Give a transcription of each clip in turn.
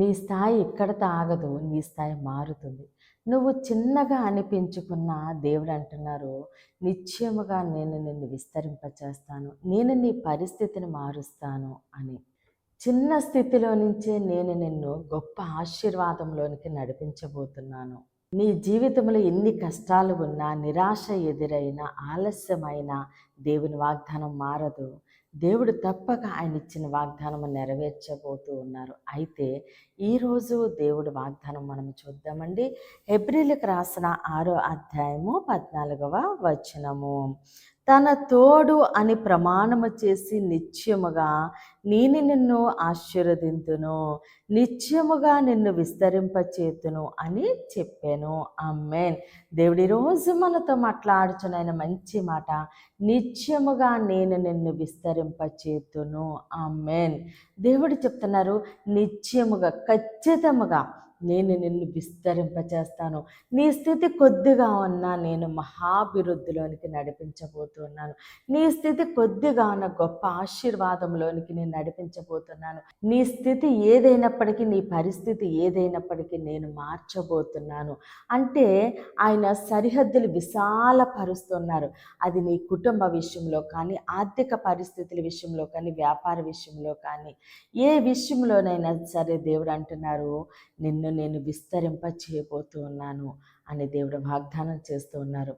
నీ స్థాయి ఇక్కడతో ఆగదు నీ స్థాయి మారుతుంది. నువ్వు చిన్నగా అనిపించుకున్న దేవుడు అంటున్నారు నిశ్చయముగా నేను నిన్ను విస్తరింపచేస్తాను నేను నీ పరిస్థితిని మారుస్తాను అని. చిన్న స్థితిలో నుంచే నేను నిన్ను గొప్ప ఆశీర్వాదంలోనికి నడిపించబోతున్నాను. నీ జీవితంలో ఎన్ని కష్టాలు ఉన్నా నిరాశ ఎదురైనా ఆలస్యమైన దేవుని వాగ్దానం మారదు. దేవుడు తప్పక ఆయన ఇచ్చిన వాగ్దానం నెరవేర్చబోతూ ఉన్నారు. అయితే ఈరోజు దేవుడు వాగ్దానం మనం చూద్దామండి. ఎబ్రిల్కి రాసిన ఆరో అధ్యాయము పద్నాలుగవ వచనము. తన తోడు అని ప్రమాణము చేసి నిత్యముగా నేను నిన్ను ఆశీర్వదింతును నిత్యముగా నిన్ను విస్తరింపచేతును అని చెప్పాను. అమ్మేన్ దేవుడి రోజు మనతో మాట్లాడుచునైన మంచి మాట నిత్యముగా నేను నిన్ను విస్తరింపచేతును. అమ్మేన్ దేవుడు చెప్తున్నారు నిత్యముగా ఖచ్చితముగా నేను నిన్ను విస్తరింపచేస్తాను. నీ స్థితి కొద్దిగా ఉన్నా నేను మహాభివృద్ధిలోనికి నడిపించబోతున్నాను. నీ స్థితి కొద్దిగా ఉన్న గొప్ప ఆశీర్వాదంలోనికి నేను నడిపించబోతున్నాను. నీ స్థితి ఏదైనప్పటికీ నీ పరిస్థితి ఏదైనప్పటికీ నేను మార్చబోతున్నాను. అంటే ఆయన సరిహద్దులు విశాలపరుస్తున్నారు. అది నీ కుటుంబ విషయంలో కానీ ఆర్థిక పరిస్థితుల విషయంలో కానీ వ్యాపార విషయంలో కానీ ఏ విషయంలోనైనా సరే దేవుడు అంటున్నారు నిన్ను నిన్ను నేను విస్తరింప చేయబోతున్నాను అని దేవుడు వాగ్దానం చేస్తూ ఉన్నారు.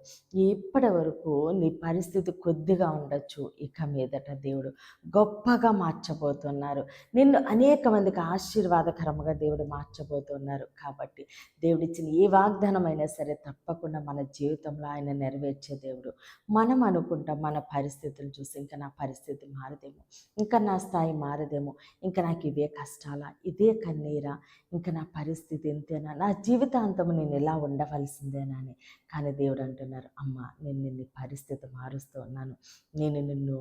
ఇప్పటి వరకు నీ పరిస్థితి కొద్దిగా ఉండొచ్చు. ఇక మీదట దేవుడు గొప్పగా మార్చబోతున్నారు. నిన్ను అనేక మందికి ఆశీర్వాదకరంగా దేవుడు మార్చబోతున్నారు. కాబట్టి దేవుడిచ్చిన ఏ వాగ్దానమైనా సరే తప్పకుండా మన జీవితంలో ఆయన నెరవేర్చే దేవుడు. మనం అనుకుంటాం మన పరిస్థితులు చూసి ఇంకా నా పరిస్థితి మారదేమో ఇంకా నా స్థాయి మారదేమో ఇంకా నాకు ఇవే కష్టాలా ఇదే కన్నీరా ఇంకా నా పరిస్థితి ఎంతేనా నా జీవితాంతము నేను ఎలా ఉండవాలి కావాల్సిందేనని కానీ దేవుడు అంటున్నారు అమ్మ నేను నిన్ను పరిస్థితి మారుస్తూ ఉన్నాను. నేను నిన్ను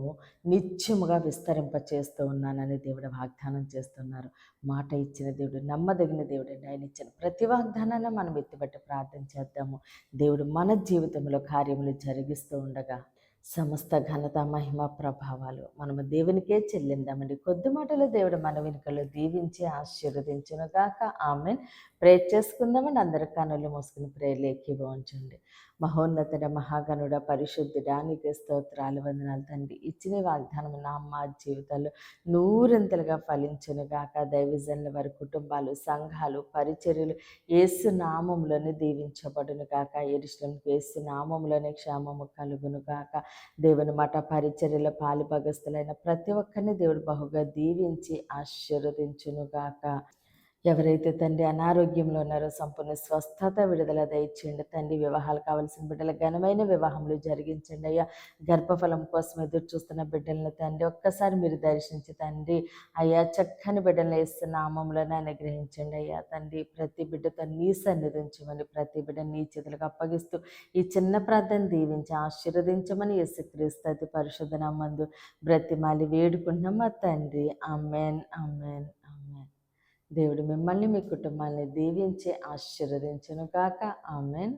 నిత్యముగా విస్తరింప చేస్తూ ఉన్నానని దేవుడు వాగ్దానం చేస్తున్నారు. మాట ఇచ్చిన దేవుడు నమ్మదగిన దేవుడు ఆయన ఇచ్చిన ప్రతి వాగ్దానాన్ని మనం ఎత్తిపెట్టి ప్రార్థన చేద్దాము. దేవుడు మన జీవితంలో కార్యములు జరిగిస్తూ ఉండగా సమస్త ఘనత మహిమ ప్రభావాలు మనము దేవునికే చెల్లిందామండి. కొద్ది మాటలు దేవుడు మన వెనుకలు దీవించి ఆశీర్వదించును గాక ఆమె ప్రేర్ చేసుకుందామండి. అందరి కనులు మూసుకుని ప్రేర్లేకి ఉంచండి. మహోన్నతుడ మహాగణుడ పరిశుద్ధుడా నీకే స్తోత్రాలు వందనాలు తండ్రి. ఇచ్చిన వాగ్దానం నా మా జీవితాలు నూరింతలుగా ఫలించును గాక దైవజన్ల వారి కుటుంబాలు సంఘాలు పరిచర్యలు ఏసు నామంలోనే దీవించబడును గాక ఎరుశ్లంకి ఏసు నామంలోనే క్షేమము కలుగును గాక దేవుని మాట పరిచర్యల పాలిభగస్తులైన ప్రతి ఒక్కరిని దేవుడు బహుగా దీవించి ఆశీర్వదించునుగాక. ఎవరైతే తండ్రి అనారోగ్యంలో ఉన్నారో సంపూర్ణ స్వస్థత విడుదల దయచేయండి. తండ్రి వివాహాలు కావాల్సిన బిడ్డల ఘనమైన వివాహములు జరిగించండి అయ్యా. గర్భఫలం కోసం ఎదురు చూస్తున్న బిడ్డలను తండ్రి ఒక్కసారి మీరు దర్శించి తండ్రి అయ్యా చక్కని బిడ్డలను వేస్తున్న నామంలోనే అనుగ్రహించండి అయ్యా. తండ్రి ప్రతి బిడ్డతో నీ సన్నిధించమని ప్రతి బిడ్డ నీ చేతులకు అప్పగిస్తూ ఈ చిన్న ప్రార్థన దీవించి ఆశీర్వదించమని యేసుక్రీస్తు అతి పరిశుద్ధ మందు బ్రతిమాలి వేడుకుంటున్నాం మా తండ్రి. అమ్మేన్ అమ్మేన్ దేవుడు మిమ్మల్ని మీ కుటుంబాన్ని దీవించి ఆశీర్వదించును కాక ఆమెన్.